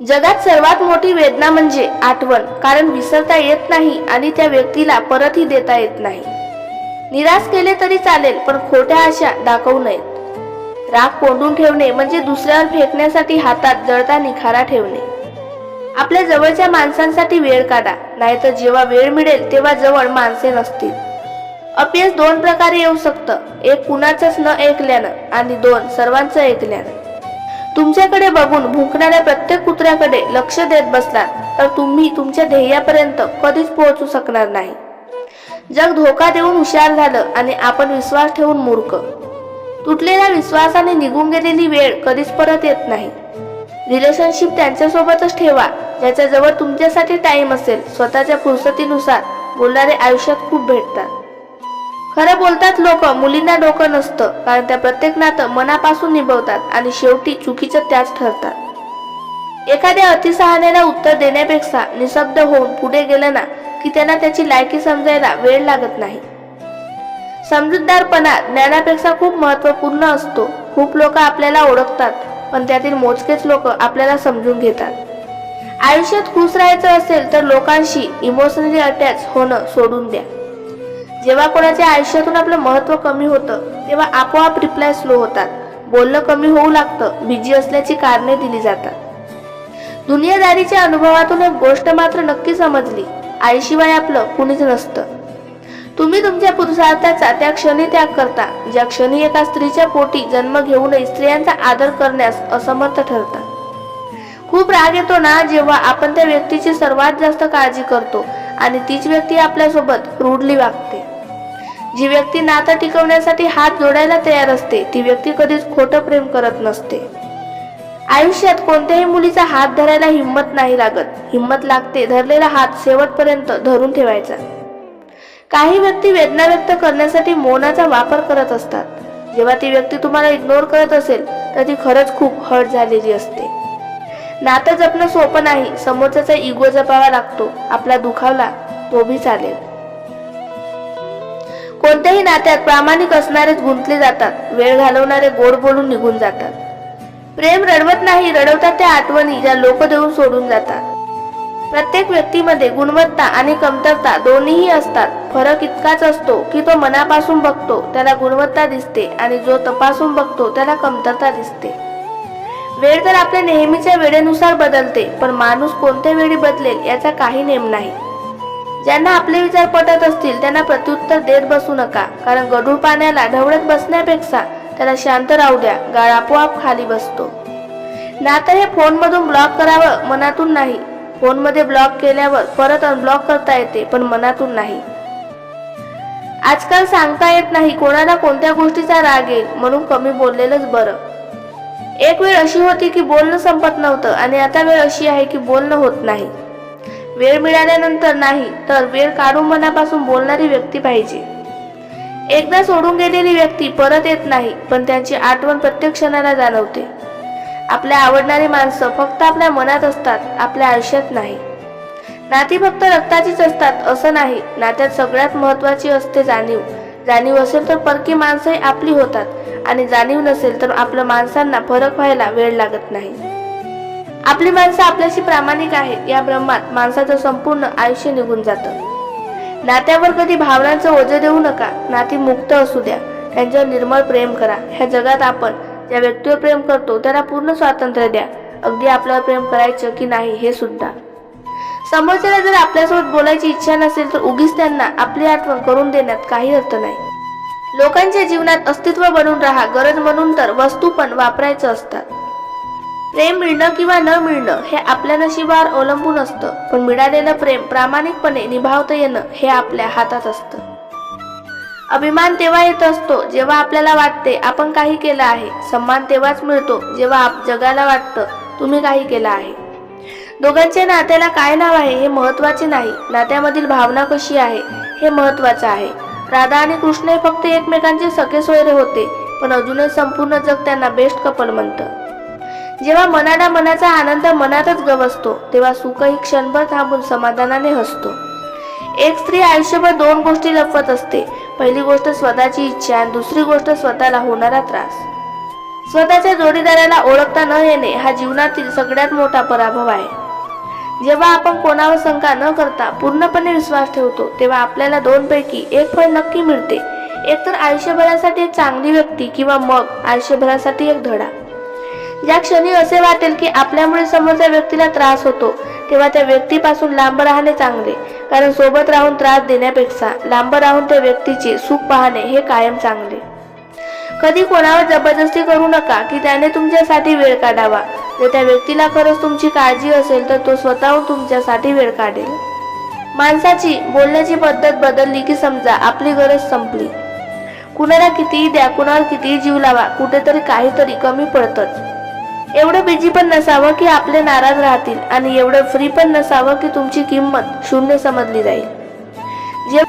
जगात सर्वात मोठी वेदना म्हणजे आठवण कारण विसरता येत नाही आणि त्या व्यक्तीला परतही देता येत नाही. निराश केले तरी चालेल पण खोट्या आशा दाखवू नयेत. राग कोंडून ठेवणे म्हणजे दुसऱ्यावर फेकण्यासाठी हातात जळता निखारा ठेवणे. आपल्या जवळच्या माणसांसाठी वेळ काढा नाहीतर जेव्हा वेळ मिळेल तेव्हा जवळ माणसे नसतील. अपयश दोन प्रकारे येऊ शकतं एक कुणाचंच न ऐकल्यानं आणि दोन सर्वांचं ऐकल्यानं. तुमच्याकडे बघून भुंकणाऱ्या प्रत्येक कुत्र्याकडे लक्ष देत बसलात तर तुम्ही तुमच्या ध्येयापर्यंत कधीच पोहोचू शकणार नाही. जग धोका देऊन हुशार झालं आणि आपण विश्वास ठेवून मूर्ख. तुटलेल्या विश्वासाने निघून गेलेली वेळ कधीच परत येत नाही. रिलेशनशिप त्यांच्यासोबतच ठेवा ज्याच्याजवळ तुमच्यासाठी टाइम असेल स्वतःच्या फुरसतीनुसार बोलणारे आयुष्यात खूप भेटतात. खरं बोलतात लोक मुलींना डोकं नसतं कारण त्या प्रत्येक नातं मनापासून निभवतात आणि शेवटी चुकीचं त्याच ठरतात. एखाद्या अतिसहाण्याला उत्तर देण्यापेक्षा निशब्द होऊन पुढे गेलं ना की त्यांना त्याची लायकी समजायला वेळ लागत नाही. समजूतदारपणा ज्ञानापेक्षा खूप महत्त्वपूर्ण असतो. खूप लोक आपल्याला ओळखतात पण त्यातील मोजकेच लोक आपल्याला समजून घेतात. आयुष्यात खुश राहायचं असेल तर लोकांशी इमोशनली अटॅच होणं सोडून द्या. जेव्हा कोणाच्या आयुष्यातून आपलं महत्त्व कमी होतं तेव्हा आपोआप रिप्लाय स्लो होतात. बोलणं कमी होऊ लागतं बिझी असल्याची कारणे दिली जातात. दुनियादारीच्या अनुभवातून एक गोष्ट मात्र नक्की समजली आईशिवाय आपलं कुणीच नसतं. तुम्ही तुमच्या पुरुषार्थाचा त्या क्षणी त्याग करता ज्या क्षणी एका स्त्रीच्या पोटी जन्म घेऊनही स्त्रियांचा आदर करण्यास असमर्थ ठरता. खूप राग येतो ना जेव्हा आपण त्या व्यक्तीची सर्वात जास्त काळजी करतो आणि तीच व्यक्ती आपल्यासोबत रूढली वागते. जी व्यक्ती नातं टिकवण्यासाठी हात जोडायला तयार असते ती व्यक्ती कधीच खोटं प्रेम करत नसते. आयुष्यात कोणत्याही मुलीचा हात धरायला हिंमत नाही लागत. हिंमत लागते धरलेला हात शेवटपर्यंत धरून ठेवायचा. काही व्यक्ती वेदना व्यक्त करण्यासाठी मौनाचा वापर करत असतात. जेव्हा ती व्यक्ती तुम्हाला इग्नोर करत असेल तर ती खरंच खूप हर्ट झालेली असते. नातं जपणं सोपं नाही. समोरच्याचा इगो जपावा लागतो. आपला दुखावला तो भी चालेल. कोणत्याही नात्यात प्रामाणिक असणारेच गुंतले जातात. वेळ घालवणारे गोड बोलून निघून जातात. प्रेम रडवत नाही रडवतात त्या आठवणी ज्या लोक देऊन सोडून जातात. प्रत्येक व्यक्तीमध्ये गुणवत्ता आणि कमतरता दोन्हीही असतात. फरक इतकाच असतो की तो मनापासून बघतो त्याला गुणवत्ता दिसते आणि जो तपासून बघतो त्याला कमतरता दिसते. वेळ तर आपल्या नेहमीच्या वेळेनुसार बदलते पण माणूस कोणत्या वेळी बदलेल याचा काही नेम नाही. ज्यांना आपले विचार पटत असतील त्यांना प्रत्युत्तर देत बसू नका. कारण गढूळ पाण्याला ढवळत बसण्यापेक्षा त्याला शांत राहू द्या. गाळ आपोआप खाली बसतो. नातं हे फोनमधून ब्लॉक करावं मनातून नाही. फोनमध्ये ब्लॉक केल्यावर परत अनब्लॉक करता येते पण मनातून नाही. आजकाल सांगता येत नाही कोणाला कोणत्या गोष्टीचा राग येईल म्हणून कमी बोललेलंच बरं. एक वेळ अशी होती की बोलणं संपत नव्हतं आणि आता वेळ अशी आहे की बोलणं होत नाही. वेळ मिळाल्यानंतर नाही तर वेळ काढून मनापासून बोलणारी व्यक्ती पाहिजे. एकदा सोडून गेलेली व्यक्ती परत येत नाही पण त्यांची आठवण प्रत्येक क्षणाला जाणवते. आपल्या आवडणारी माणसं फक्त आपल्या मनात असतात आपल्या आयुष्यात नाही. नाती फक्त रक्ताचीच असतात असं नाही. नात्यात सगळ्यात महत्वाची असते जाणीव. जाणीव असेल तर परकी माणसंही आपली होतात आणि जाणीव नसेल तर आपल्या माणसांना फरक व्हायला वेळ लागत नाही. आपली माणसं आपल्याशी प्रामाणिक आहेत या ब्रह्मात माणसाचं संपूर्ण आयुष्य निघून जातं. नात्यावर कधी भावनांचं ओझं देऊ नका नाती मुक्त असू द्या. त्यांच्यावर निर्मळ प्रेम करा. ह्या जगात आपण ज्या व्यक्तीवर प्रेम करतो त्याला पूर्ण स्वातंत्र्य द्या. अगदी आपल्यावर प्रेम करायचं की नाही हे सुद्धा. समोरच्याला जर आपल्यासोबत बोलायची इच्छा नसेल तर उगीच त्यांना आपली आठवण करून देण्यात काही अर्थ नाही. लोकांच्या जीवनात अस्तित्व बनून राहा. गरज म्हणून तर वस्तू पण वापरायचं असतात प्रेम मिळणं किंवा न मिळणं हे आपल्या नशिबावर अवलंबून असतं. पण मिळालेलं प्रेम प्रामाणिकपणे निभावता येणं हे आपल्या हातात असतं. अभिमान तेव्हा येत असतो जेव्हा आपल्याला वाटते आपण काही केलं आहे. सन्मान तेव्हाच मिळतो जेव्हा आप जगाला वाटतं तुम्ही काही केलं आहे. दोघांच्या नात्याला काय नाव आहे हे महत्त्वाचे नाही. नात्यामधील भावना कशी आहे हे महत्वाचं आहे. राधा आणि कृष्ण हे फक्त एकमेकांचे सखे सोयरे होते पण अजूनही संपूर्ण जग त्यांना बेस्ट कपल म्हणतं. जेव्हा मनाला मनाचा आनंद मनातच गवसतो तेव्हा सुखही क्षणभर थांबून समाधानाने हसतो. एक स्त्री आयुष्यभर दोन गोष्टी लपवत असते. पहिली गोष्ट स्वतःची इच्छा आणि दुसरी गोष्ट स्वतःला होणारा त्रास. स्वतःच्या जोडीदाराला ओळखता न येणे हा जीवनातील सगळ्यात मोठा पराभव आहे. जेव्हा आपण कोणावर शंका न करता पूर्णपणे विश्वास ठेवतो तेव्हा आपल्याला दोनपैकी एक फळ नक्की मिळते. एकतर आयुष्यभरासाठी एक चांगली व्यक्ती किंवा मग आयुष्यभरासाठी एक धडा. ज्या क्षणी असे वाटेल की आपल्यामुळे समोरच्या व्यक्तीला त्रास होतो तेव्हा त्या व्यक्तीपासून लांब राहणे चांगले. कारण सोबत राहून त्रास देण्यापेक्षा लांब राहून त्या व्यक्तीचे सुख पाहणे हे कायम चांगले. कधी कोणावर जबरदस्ती करू नका की त्याने तुमच्यासाठी वेळ काढावा. जर त्या व्यक्तीला खरंच तुमची काळजी असेल तर तो स्वतःहून तुमच्यासाठी वेळ काढेल. माणसाची बोलण्याची पद्धत बदलली की समजा आपली गरज संपली. कुणाला कितीही द्या कुणावर कितीही जीव लावा कुठेतरी काहीतरी कमी पडतच. एवढं बिजी पण नसावं की आपले नाराज राहतील आणि एवढं फ्री पण नसावं की तुमची किंमत शून्य समजली जाईल. जे